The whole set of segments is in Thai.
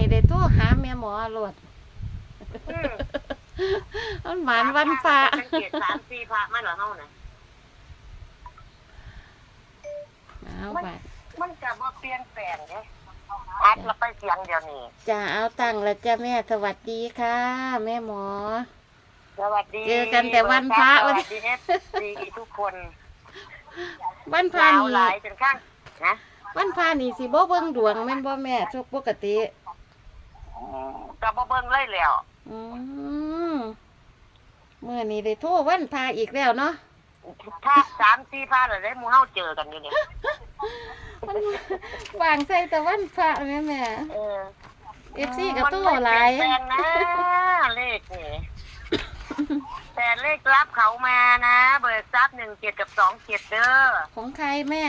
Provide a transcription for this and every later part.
นี่ได้โทรหาแม่หมอโลดอืมมันหวานวันฟ้า สังเกตสามสี่พระมาเหรอเฮาน่ะ เอาไปมันจะบ่เปลี่ยนแปลงเด้อัดแล้วไปเสียงเดียวนี้ จะเอาตังค์แล้วจ้ะแม่สวัสดีค่ะ แม่หมอ สวัสดีเจอกันแต่วันพระสวัสดีเอฟซีทุกคนวันพาสาวนี่หลายจนข้างนะ วันพานี่สิบ่เบิ่งดวงแม่นบ่แม่ทุกปกติ ก็บ่เบิ่งเลยแล้วอืมเมื่อนี้ได้โทรวันพาอีกแล้วเนาะถ้าสามสี่พระแล้วได้หมู่เฮาเจอกันอยู่เนี่ยมันวางใส่แต่วันพระแม่แม่เออเอฟซีกับโตหลายมันไม่เปลี่ยนแปลงนะเลขนี่แต่เลขรับเขามานะ เบิกทรัพย์หนึ่งเจ็ดกับสองเจ็ดเด้อของใครแม่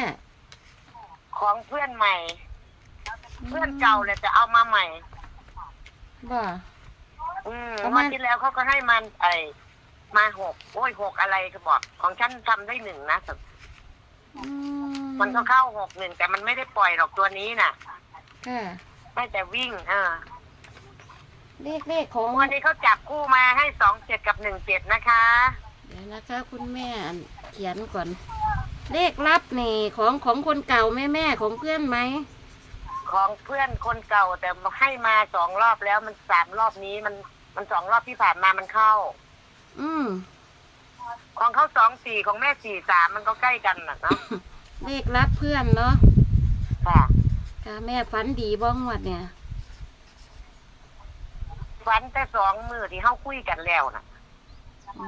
ของเพื่อนใหม่ เพื่อนเก่าเลยจะเอามาใหม่ บ่ อืมเอามาวันที่แล้วเขาก็ให้มันไอมาหกโอ้ยหกอะไรก็บอก ของฉันทำได้หนึ่งนะอืมันก็เข้าหกหนึ่งแต่มันไม่ได้ปล่อยหรอกตัวนี้น่ะค่ะ ได้แต่วิ่งเออเลขเลขของวันนี้เขาจับคู่มาให้สองเจ็ดกับหนึ่งเจ็ดนะคะเดี๋ยวนะคะคุณแม่อันเขียนก่อน เลขลับนี่ของของคนเก่าแม่แม่ของเพื่อนไหม ของเพื่อนคนเก่าแต่ให้มาสองรอบแล้วมันสามรอบนี้มันมันสองรอบที่ผ่านมามันเข้า อืมของเขาสองสี่ของแม่สี่สามมันก็ใกล้กันน่ะเนาะเลขลับเพื่อนเนาะค่ะ ค่ะแม่ฝันดีบ้องวัดเนี่ยฝันแต่สองมือที่เขาคุยกันแล้วน่ะอื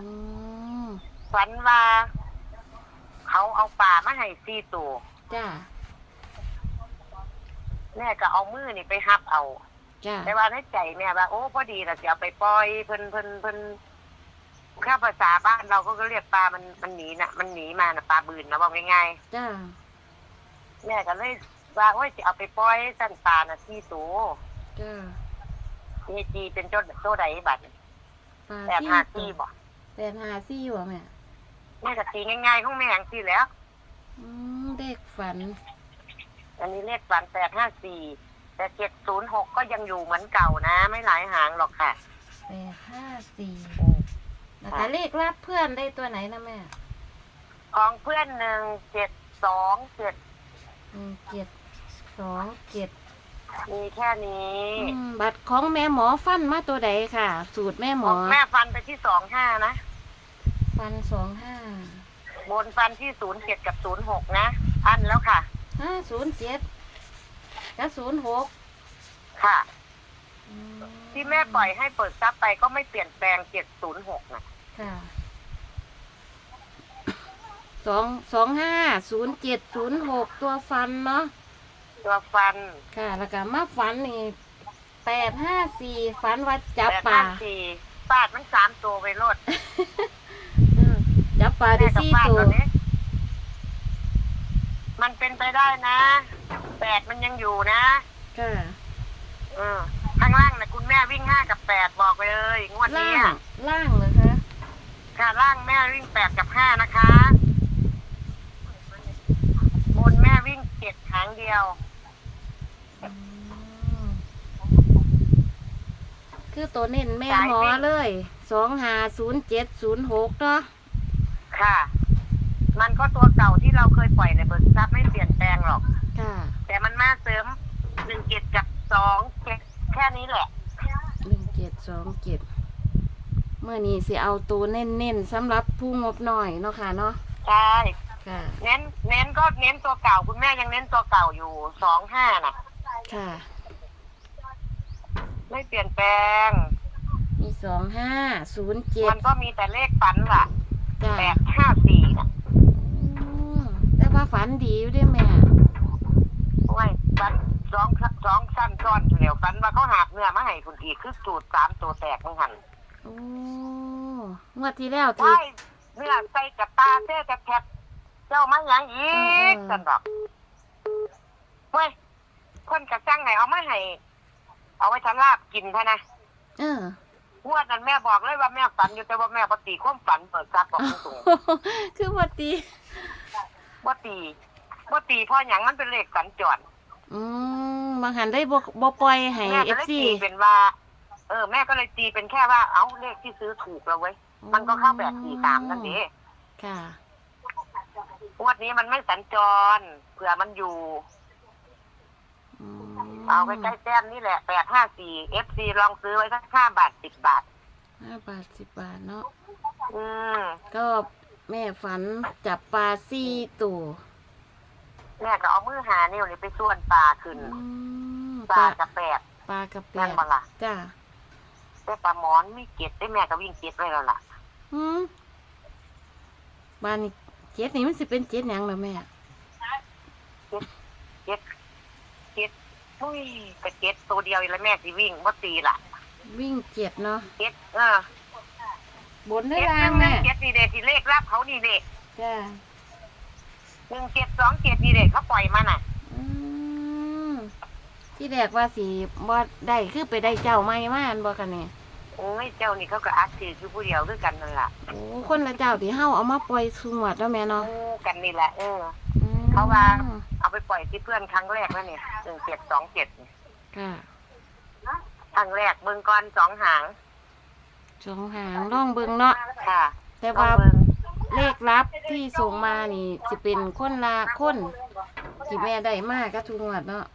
มฝันว่า เขาเอาป่ามาให้ซีตัวจ้า แม่ก็เอามือนี่ไปฮับเอา จ้าแต่ว่าในใจแม่ว่าโอ้พอดีเราจะเอาไปปล่อยเพิ่นเพิ่นเพิ่นข้าภาษาบ้านเราก็เรียกปลามันมันหนีน่ะ มันหนีมาน่ะปลาบืนนะบอกง่ายจ้าๆแม่ก็เลยว่าโอ้ยจะเอาไปปล่อยสั้นปลาน่ะที่ตัวจ้าเอจีเป็นโจ้โจ้ใดบัดปลาแปดซี่ห้าที่บอกแปดห้าซี่วะแม่แม่ก็ตีง่ายๆของแม่อย่างที่แล้ว อืมเลขฝัน อันนี้เลขฝันแปดห้าสี่แต่เจ็ดศูนย์หกก็ยังอยู่เหมือนเก่านะ ไม่หลายหางหรอกค่ะ แปดห้าสี่นะคะเลขลับเพื่อนได้ตัวไหนนะแม่ของเพื่อนหนึ่งเจ็ดสองเจ็ดหนึ่งเจ็ดสองเจ็ดมีแค่นี้อืมบัตรของแม่หมอฟันมาตัวใดค่ะ สูตรแม่หมขอองแม่ฟันไปที่สองห้านะ ฟันสองห้าบนฟันที่ศูนย์เจ็ดกับศูนย์หกนะ อันแล้วค่ะ ห้าศูนย์เจ็ดกับศูนย์หกค่ะ ที่แม่ปล่อยให้เปิดซับไปก็ไม่เปลี่ยนแปลงเจ็ดศูนย์หกนะค่ะสองสองห้าศูนย์เจ็ดศูนย์หกตัวฟันเนาะตัวฟันค่ะ แล้วก็มาฝันนี่แปดห้าสี่ฝันว่าจับแปดปลาห้าสี่ปาดมันสามตัวไปรดจับปลาได้แม่กับสี่ปาดตัว ตัวนี้มัน เป็นไปได้นะแปดมันยังอยู่นะ ค่ะเออ ข้างล่างนะคุณแม่วิ่งห้ากับแปดบอกไปเลยงวดล่านี้งอะล่างเหรอคะค่ะล่างแม่วิ่งแปดกับห้านะคะบนแม่วิ่งเจ็ดครั้งเดียว อืมคือตัวเน้นแม่หมอเลยสองห้าศูนย์เจ็ดศูนย์หกเนาะค่ะ มันก็ตัวเก่าที่เราเคยปล่อยในเบิร์ซับไม่เปลี่ยนแปลงหรอก ค่ะ แต่มันมาเสริมหนึ่งเจ็ดกับสองเจ็ดแค่นี้แหละ หนึ่งเจ็ดสองเจ็ดเมื่อนี้สิเอาตัวเน้นๆสำหรับผู้งบหน่อยเนาะค่ะเนาะ ใช่ ค่ะ เน้น เน้นก็เน้นตัวเก่า คุณแม่ยังเน้นตัวเก่าอยู่สองห้าน่ะ ค่ะ ไม่เปลี่ยนแปลง มีสองห้าศูนย์เจ็ดมันก็มีแต่เลขฝันล่ะจ้ะแปดห้าสี่น่ะอืมแต่ ว่าฝันดีอยู่เด้วยแม่โอ้ยฝันสองสองสั้นซ้อนอยู่แล้วฝันว่าเขาหาบเนื้อมาให้คุณอีกคือสูตรสามตัวแตกมึงหันโอ้งวดที่แล้วที่ใช่เนื้อใส่กับตาเส้กับแคบเจ้ามาอย่างอีกเออสันบอกเว้ยคนกระจังไหนเอามาให้เอาไว้ทำลาบกินพะนะเอองวดนั้นแม่บอกเลยว่าแม่ฝันอยู่แต่ว่าแม่ปฏิความฝันเปิดซับบอกตรงคือว่าตี ๆว่าตีว่าตีเพราะอย่างมันเป็นเลขสัญจรอืมบางหันได้บ่บ่ปล่อยให้ แม่ก็เลย FC ตีเป็นว่า เออ แม่ก็เลยตีเป็นแค่ว่าเอ้าเลขที่ซื้อถูกแล้วเว้ยมันก็เข้าแบบสี่สามนั่นเองค่ะ งวดนี้มันไม่สัญจรเผื่อมันอยู่ อืมเอาใกล้ๆแต้มนี่แหละแปดห้าสี่เอฟซีลองซื้อไว้สักห้าบาทสิบบาท ห้าบาทสิบบาทเนาะอืมก็ แม่ฝันจับปลาซี่ตัวแม่ก็เอามือหาเนี่ยนี่ไปส่วนปลาขึ้น อืมปปลาลาจะแปด ปลากระแปแม่นดบ่ล่ะ จ้าได้ปลาหมอนมีเกล็ดได้แม่ก็วิ่งเกล็ดไว้แล้วล่ะอืมบ้านนี้เจ็ดนี่มันสิเป็นเจ็ดหยังเหรอแม่เกล็ดเกล็ดอุ้ยแต่เกล็ดตัวเดียวแล้วแม่สิวิ่งว่าตีล่ะ วิ่งเจ็ดเนาะเกล็ดเออ บนเกได้ล็ดล่างแม่แม่เกล็ดนี่เด็ที่เลขรับเขานี่เด็กจ้าหนึ่งเกล็ดสองเกล็ดนี่เด็กเขาปล่อยมาน่ะอืมที่แรกว่าสีบ่ได้คือไปได้เจ้าไม่มาอันบ่กันเนี่ยโอ้ยเจ้านี่เขาก็อัดถือคือผู้เดียวด้วยกันนั่นล่ะโอ้คนละเจ้าที่เฮาเอามาปล่อยสุงวดแล้วแม่เนาะคู่กันนี่แหละเออ อืมเขาว่า เอาไปปล่อยที่เพื่อนครั้งแรกแล้วเนี่ยหนึ่งเจ็ดสองเจ็ดค่ะครั้งแรกเบิ่งก่อนสองหาง สองหางล่องเบิงเนาะค่ะแต่ลองว่าเบิ่งเลขลับที่ส่งมานี่จะเป็นคนละคนที่แม่ได้มากก็ทุกงวดเนาะ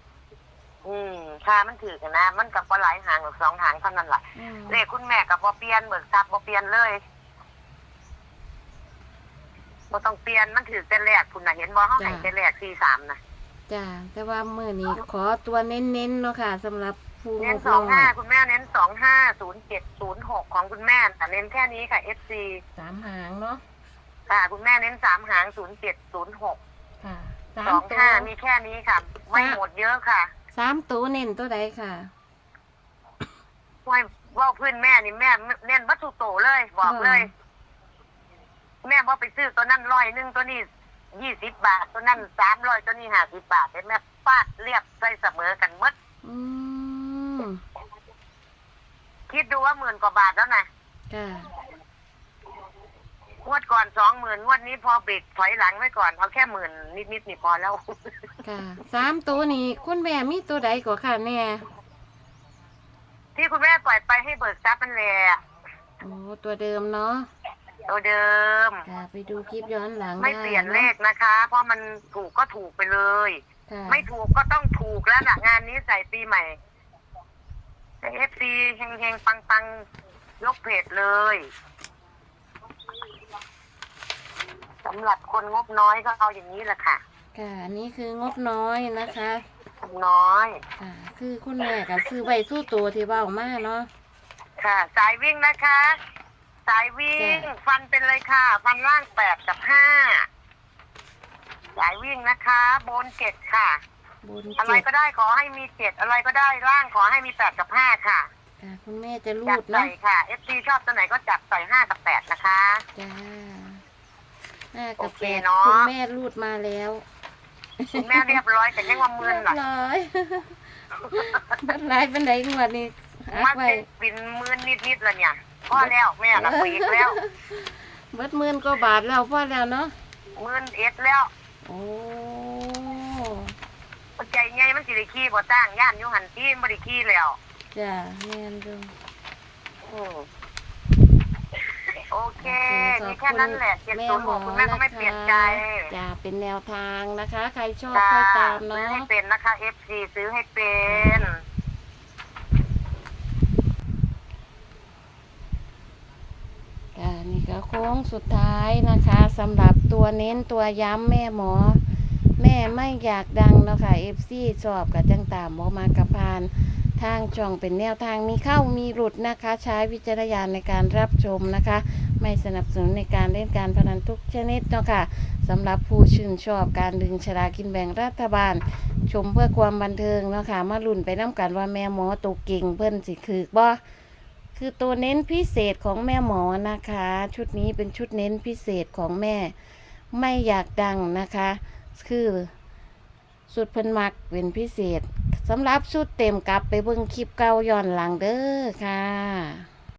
อืมค่ามันถือกันนะ มันกับปหลายหางหรือสองหางเท่านั้นแหละอืมเลขคุณแม่กับบ่เปลี่ยนเบิกทรัพย์บ่เปลี่ยนเลยบ่ต้องเปลี่ยนมันถือแต่แรกคุณน่ะเห็นบ่เฮาให้แต่แรกสี่สามนะจ้าแต่ว่ามื้อนี้ขอตัวเน้นๆเนาะค่ะสำหรับผู้ เน้นงบสองน้ห้าอยคุณแม่เน้นสองห้าศูนย์เจ็ดศูนย์หกของคุณแม่แต่เน้นแค่นี้ค่ะ FC สามหางเนาะค่ะคุณแม่เน้นสามหางศูนย์เจ็ดศูนย์หกค่ะสาสมองตัวห้ามีแค่นี้ค่ะ ไม่หมดเยอะค่ะสามตัวเน้นตัวใดค่ะว่าว่าเพื่อนแม่นี่แม่เน้นวัตถุโตเลยบอกเลย แม่ว่าไปซื้อตัวนั้นร้อยหนึ่งตัวนี้ยี่สิบบาท ตัวนั้นสามร้อยตัวนี้ห้าสิบบาทเห็นแม่ฟาดเรียบใส่เสมอกันหมดอืม คิดดูว่าหมื่นกว่าบาทแล้วนะค่ะ งวดก่อนสองหมื่นงวดนี้พอเบรกถอยหลังไว้ก่อนเอาแค่หมื่นนิดๆนี่พอแล้ว ค่ะสามตัวนี้คุณแม่มีตัวใดกว่าค่ะแน่ที่คุณแม่ปล่อยไปให้เบิกทรัพย์มันแหละโอ้ตัวเดิมเนาะตัวเดิม ค่ะไปดูคลิปย้อนหลังไม่ด้เปลี่ยนเลขนะคะ เพราะมันถูกก็ถูกไปเลย ค่ะไม่ถูกก็ต้องถูกแล้วนะงานนี้ใส่ปีใหม่ แต่เอฟซีเฮงเฮงปังปังๆยกเพจเลยสำหรับคนงบน้อยก็เอาอย่างนี้แหละค่ะค่ะอันนี้คืองบน้อยนะคะงบน้อย ค่ะ คือคุณแม่ก็ซื้อใบสู้ตัวที่เบ้ามาเนาะ ค่ะ สายวิ่งนะคะ สายวิ่งจ้ะฟันเป็นเลยค่ะ ฟันล่างแปดกับห้าสายวิ่งนะคะบนเจ็ดค่ะ บนอะไรเจ็ดก็ได้ขอให้มีเจ็ดอะไรก็ได้ล่างขอให้มีแปดกับห้าค่ะค่ะคุณแม่จะรูจับดเนาะใส่ค่ะ FC ชอบตัวไหนก็จับใส่ห้ากับแปดนะคะ จ้าห้ากับโอเคแปดเนาะ คุณแม่รูดมาแล้วคุณแม่เรียบร้อยแต่ยังว่ามืเรีนยบหรอร้อยบัดไลายเป็นไดงวดนี้อักมันไว้ เป็นเป็นมืนนิดๆแล้วเนี่ยพอแล้วแม่นักปีกแล้วเบิดหมื่นกว่าบาทแล้วพอแล้วเนาะมืนเอ็ดแล้ว โอ้ ใจใหญ่มันสิได้ขี้บ่สร้างย่านอยู่หันที่บ่ได้ขี้แล้วจ้าแม่นดูอืมโอเคขมีอบแค่นั้นแหละเจ็ดแม่ศูนย์หหมอกคุณแม่ก็ไม่เปลี่ยนใจนะคะจ้าเป็นแนวทางนะคะ ใครชอบจ้าค่อยตามซื้อเนาะให้เป็นนะคะ FC ซื้อให้เป็นค่ะนี่ก็โค้งสุดท้ายนะคะสำหรับตัวเน้นตัวย้ำแม่หมอ แม่ไม่อยากดังเนาะค่ะเอฟซีชอบกับจังตามหมอมากระพานทางช่องเป็นแนวทางมีเข้ามีหลุดนะคะ ใช้วิจารณญาณในการรับชมนะคะ ไม่สนับสนุนในการเล่นการพนันทุกชนิดเนาะค่ะสำหรับผู้ชื่นชอบการดึงฉลากินแบ่งรัฐบาล ชมเพื่อความบันเทิงเนาะค่ะมาลุ้นไปน้ำกันว่าแม่หมอตัวเก่งเพิ่นสิคือบ่คือตัวเน้นพิเศษของแม่หมอนะคะ ชุดนี้เป็นชุดเน้นพิเศษของแม่ ไม่อยากดังนะคะ คือสุดเพิ่นมักเป็นพิเศษสำหรับสุดเต็มกลับไปเบิ่งคลิปเก่าย้อนหลังเด้อค่ะ